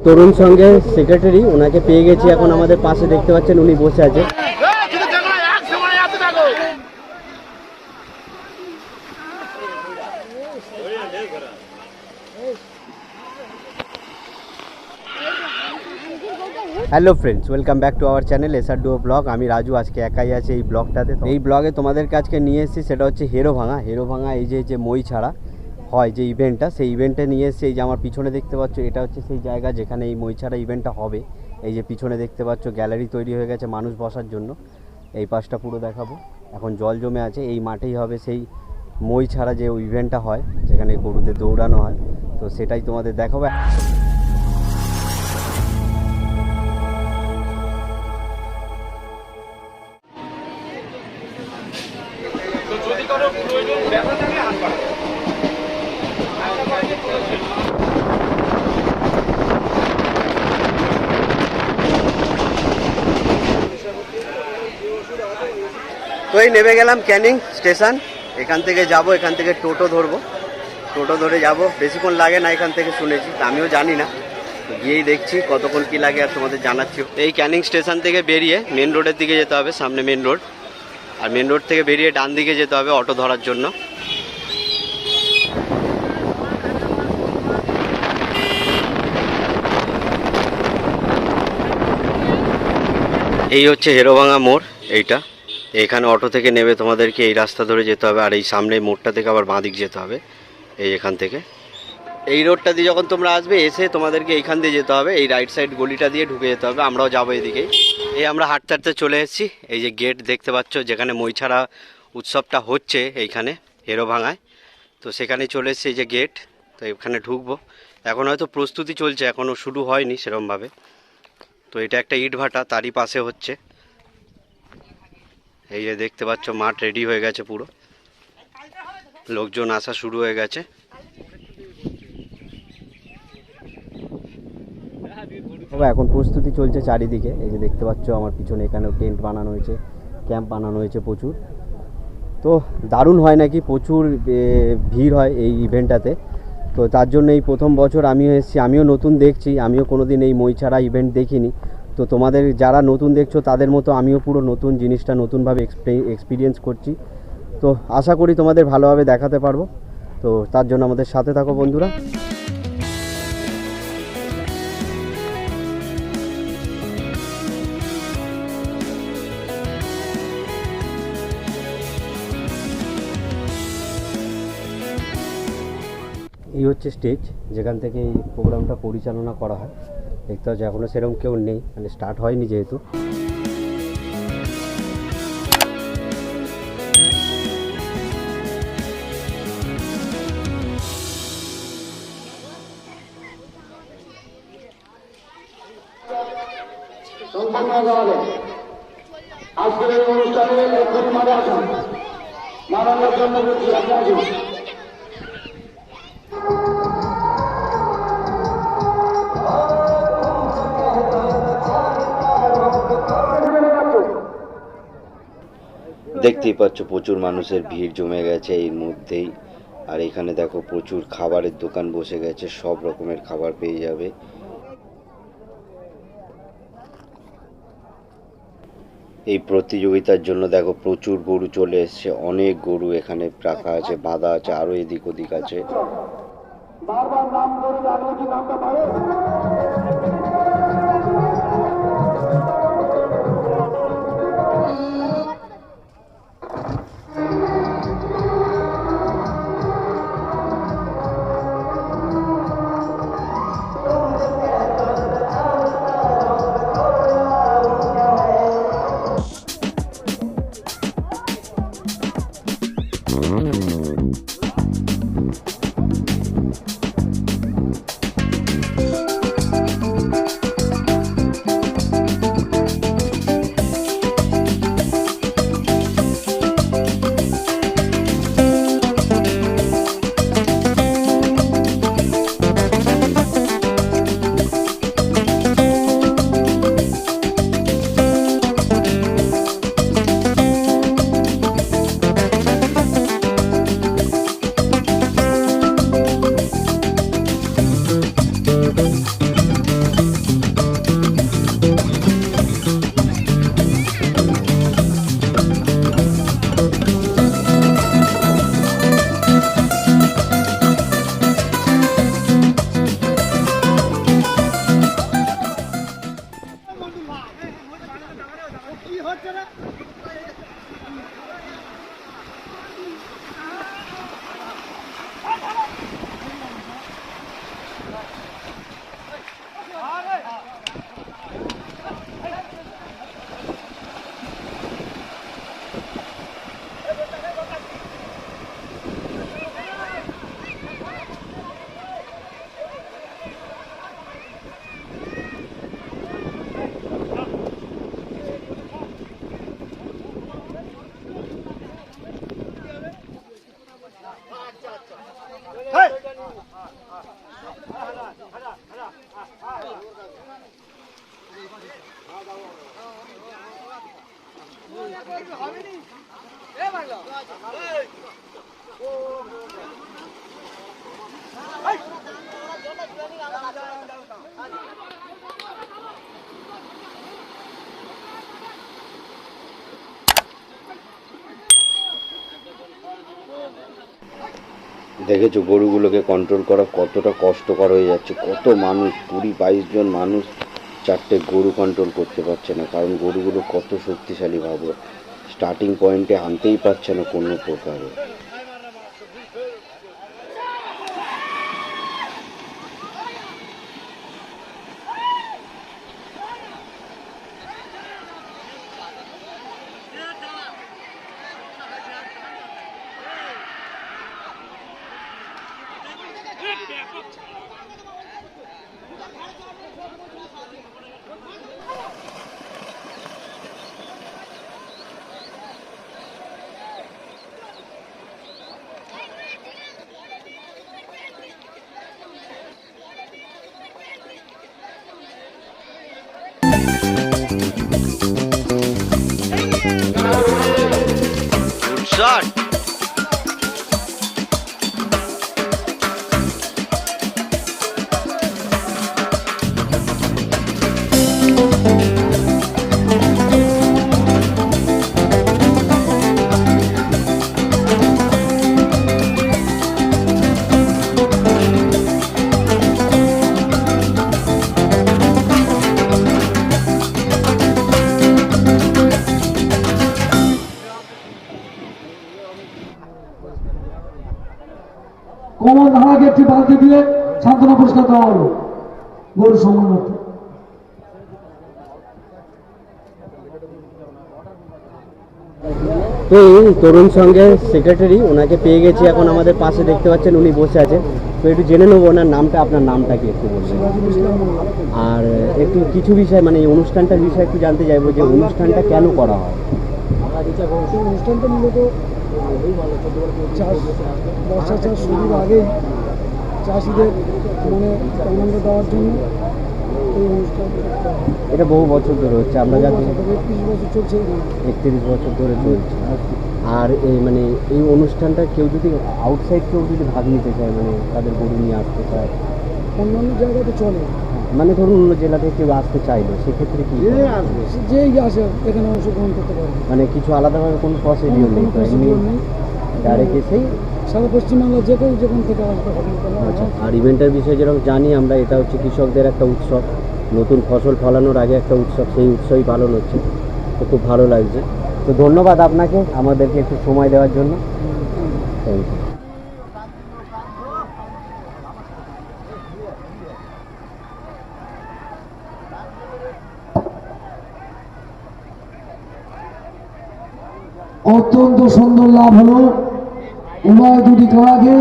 তরুণ সঙ্গে সেক্রেটারি ওনাকে পেয়ে গেছি এখন আমাদের পাশে, দেখতে পাচ্ছেন উনি বসে আছে। Hello friends welcome back to our channel SR duo vlog আমি রাজু, আজকে একাই আছি এই ব্লগটাতে তো এই ব্লগে তোমাদের কাছকে নিয়ে এসেছি, সেটা হচ্ছে হেরো ভাঙা হেরো ভাঙা এই যে যে মই ছাড়া হয় যে ইভেন্টটা সেই ইভেন্টে নিয়ে এসেছি এই যে আমার পিছনে দেখতে পাচ্ছ, এটা হচ্ছে সেই জায়গা যেখানে এই মই ছাড়া ইভেন্টটা হবে। এই যে পিছনে দেখতে পাচ্ছ গ্যালারি তৈরি হয়ে গেছে মানুষ বসার জন্য। এই পাশটা পুরো দেখাবো। এখন জল জমে আছে, এই মাঠেই হবে সেই মই ছাড়া যে ইভেন্টটা হয়, যেখানে গরুদের দৌড়ানো হয়। তো সেটাই তোমাদের দেখাবো। তো এই নেমে গেলাম ক্যানিং স্টেশন। এখান থেকে যাব, এখান থেকে টোটো ধরবো। টোটো ধরে যাব। বেশিক্ষণ লাগে না এখান থেকে শুনেছি আমিও জানি না। গিয়েই দেখছি কতক্ষণ কি লাগে আর তোমাদের জানাচ্ছি। এই ক্যানিং স্টেশন থেকে বেরিয়ে মেন রোডের দিকে যেতে হবে, সামনে মেন রোড। আর মেন রোড থেকে বেরিয়ে ডান দিকে যেতে হবে অটো ধরার জন্য। এই হচ্ছে হেরোভাঙা মোড়, এইটা। এখানে অটো থেকে নেবে তোমাদেরকে এই রাস্তা ধরে যেতে হবে, আর এই সামনে মোড়টা থেকে আবার বাঁদিক যেতে হবে, এই এখান থেকে। এই রোডটা দিয়ে যখন তোমরা আসবে, এসে তোমাদেরকে এইখান দিয়ে যেতে হবে, এই রাইট সাইড গলিটা দিয়ে ঢুকে যেতে হবে, আমরাও যাব এদিকেই এই আমরা হাঁটতে হাঁটতে চলে এসেছি, এই যে গেট দেখতে পাচ্ছ, যেখানে মইছাড়া উৎসবটা হচ্ছে এইখানে হেরো ভাঙায় তো সেখানে চলে এসেছি এই যে গেট তো এখানে ঢুকবো। এখন হয়তো প্রস্তুতি চলছে এখনও শুরু হয়নি সেরমভাবে। তো এটা একটা ইট ভাটা তারই পাশে হচ্ছে। এই যে দেখতে পাচ্ছ, মাঠ রেডি হয়ে গেছে পুরো। লোকজন আসা শুরু হয়ে গেছে। এখন প্রস্তুতি চলছে চারিদিকে। এই যে দেখতে পাচ্ছ, আমার পিছনে এখানেও টেন্ট বানানো হয়েছে ক্যাম্প বানানো হয়েছে প্রচুর। তো দারুণ হয় নাকি? প্রচুর ভিড় হয় এই ইভেন্টটাতে তো তার জন্য এই প্রথম বছর আমিও এসেছি, আমিও নতুন দেখছি, আমিও কোনো দিন এই মই ছাড়া ইভেন্ট দেখিনি। তো তোমাদের যারা নতুন দেখছ, তাদের মতো আমিও পুরো নতুন জিনিসটা নতুনভাবে এক্সপিরিয়েন্স করছি। তো আশা করি তোমাদের ভালোভাবে দেখাতে পারব। তো তার জন্য আমাদের সাথে থাকো বন্ধুরা। এই হচ্ছে স্টেজ যেখান থেকে এই প্রোগ্রামটা পরিচালনা করা হয়। দেখতে হচ্ছে এখনও সেরকম কেউ নেই মানে স্টার্ট হয়নি যেহেতু। আজকের এই অনুষ্ঠানে মারা আসুন মারানোর জন্য বলছি দেখতেই পাচ্ছ প্রচুর মানুষের ভিড় জমে গেছে এর মধ্যেই আর এখানে দেখো প্রচুর খাবারের দোকান বসে গেছে, সব রকমের খাবার পেয়ে যাবে। এই প্রতিযোগিতার জন্য দেখো প্রচুর গরু চলে এসছে, অনেক গরু এখানে রাখা আছে, বাঁধা আছে, আরও এদিক ওদিক আছে। দেখেছ, গরুগুলোকে কন্ট্রোল করা কতটা কষ্টকর হয়ে যাচ্ছে। কত মানুষ, কুড়ি, বাইশ জন মানুষ চারটে গরু কন্ট্রোল করতে পারছে না, কারণ গরুগুলো কত শক্তিশালী ভাবে। স্টার্টিং পয়েন্টে আনতেই পারছে না কোনো প্রকারে গুড সান্ত্বনা পুরস্কার দেওয়া হলো। গরু সম্মানার্থে। তো এই তরুণ সঙ্গের সেক্রেটারি ওনাকে পেয়ে গেছি এখন আমাদের পাশে দেখতে পাচ্ছেন উনি বসে আছেন তো একটু জেনে নেব ওনার নামটা আপনার নামটা কি একটু বলবেন? আর একটু কিছু বিষয় মানে এই অনুষ্ঠানটার বিষয়ে একটু জানতে চাইব যে অনুষ্ঠানটা কেন করা হয়? অনুষ্ঠানটা মূলত চাষ বর্ষা চাষ শুরুর আগেই চাষিদের মনে আনন্দ দেওয়ার জন্য এই অনুষ্ঠান এটা বহু বছর ধরে হচ্ছে আমরা যাতে একত্রিশ বছর চলছে। একত্রিশ বছর ধরে চলছে। আর এই মানে এই অনুষ্ঠানটা কেউ যদি আউটসাইড কেউ যদি ভাগ নিতে চায় মানে তাদের গরু নিয়ে আসতে চায়। অন্যান্য জায়গাতে চলে। মানে ধরুন অন্য জেলা থেকে কেউ আসতে চাইলো সেক্ষেত্রে কি সে যেই আসে এখানে অংশগ্রহণ করতে পারে মানে কিছু আলাদাভাবে কোনো প্রসিডিওর নেই। ডাইরেক্ট এসেই সারা পশ্চিমবাংলা যে কেউ যেখান থেকে আচ্ছা আর ইভেন্টের বিষয়ে যেরকম জানি আমরা এটা হচ্ছে কৃষকদের একটা উৎসব। নতুন ফসল ফলানোর আগে একটা উৎসব সেই উৎসবই পালন হচ্ছে। তো খুব ভালো লাগছে। তো ধন্যবাদ আপনাকে আমাদেরকে একটু সময় দেওয়ার জন্য। থ্যাংক ইউ অত্যন্ত সুন্দর লাভ হলো। উভয় দুটি খেলাকে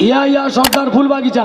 ইয়া ইয়া সর্দার ফুল বাগিচা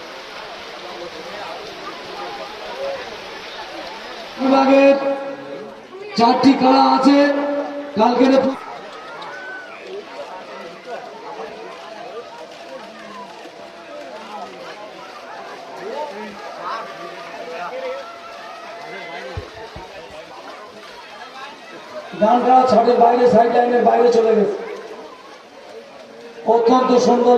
বিভাগের চারটি খেলা আছে। কালকে খেলা ছাদের বাইরে সাইড লাইনের বাইরে চলে গেছে। অত্যন্ত সুন্দর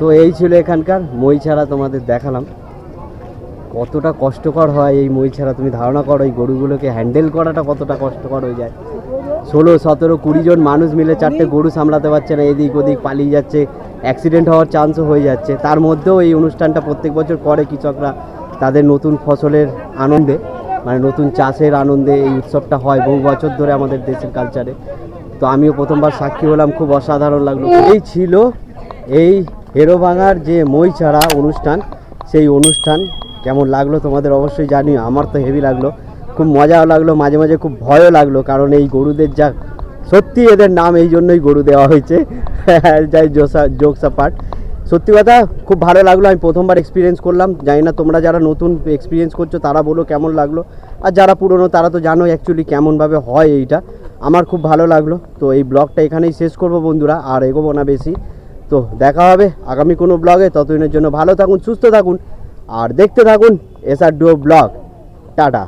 তো এই ছিল এখানকার মই ছাড়া তোমাদের দেখালাম। কতটা কষ্টকর হয় এই মই ছাড়া? তুমি ধারণা করো, এই গরুগুলোকে হ্যান্ডেল করাটা কতটা কষ্টকর হয়ে যায়? ষোলো, সতেরো, কুড়ি জন মানুষ মিলে চারটে গরু সামলাতে পারছে না, এদিক ওদিক পালিয়ে যাচ্ছে অ্যাক্সিডেন্ট হওয়ার চান্সও হয়ে যাচ্ছে। তার মধ্যেও এই অনুষ্ঠানটা প্রত্যেক বছর করে কৃষকরা তাদের নতুন ফসলের আনন্দে মানে নতুন চাষের আনন্দে এই উৎসবটা হয় বহু বছর ধরে আমাদের দেশের কালচারে তো আমিও প্রথমবার সাক্ষী হলাম, খুব অসাধারণ লাগল। এই ছিল এই হেরো ভাঙার যে মই ছাড়া অনুষ্ঠান, সেই অনুষ্ঠান কেমন লাগল তোমাদের অবশ্যই জানিও। আমার তো হেভি লাগল। খুব মজাও লাগল, মাঝে মাঝে খুব ভয়ও লাগল, কারণ এই গরুদের যা সত্যি এদের নাম এই জন্যই গরু দেওয়া হয়েছে। যাই জোসা, জোকসা পার্ট। সত্যি কথা, খুব ভালো লাগল, আমি প্রথমবার এক্সপিরিয়েন্স করলাম। জানি না তোমরা যারা নতুন এক্সপিরিয়েন্স করছ, তারা বলো কেমন লাগল। আর যারা পুরনো, তারা তো জানো অ্যাকচুয়ালি কেমনভাবে হয় এইটা। আমার খুব ভালো লাগল। তো এই ব্লগটা এখানেই শেষ করব বন্ধুরা, আর এগোবো না বেশি। তো দেখা হবে আগামী কোনো ব্লগে, ততদিনের জন্য ভালো থাকুন, সুস্থ থাকুন। আর দেখতে থাকুন এসআর ডুও ব্লগ টাটা।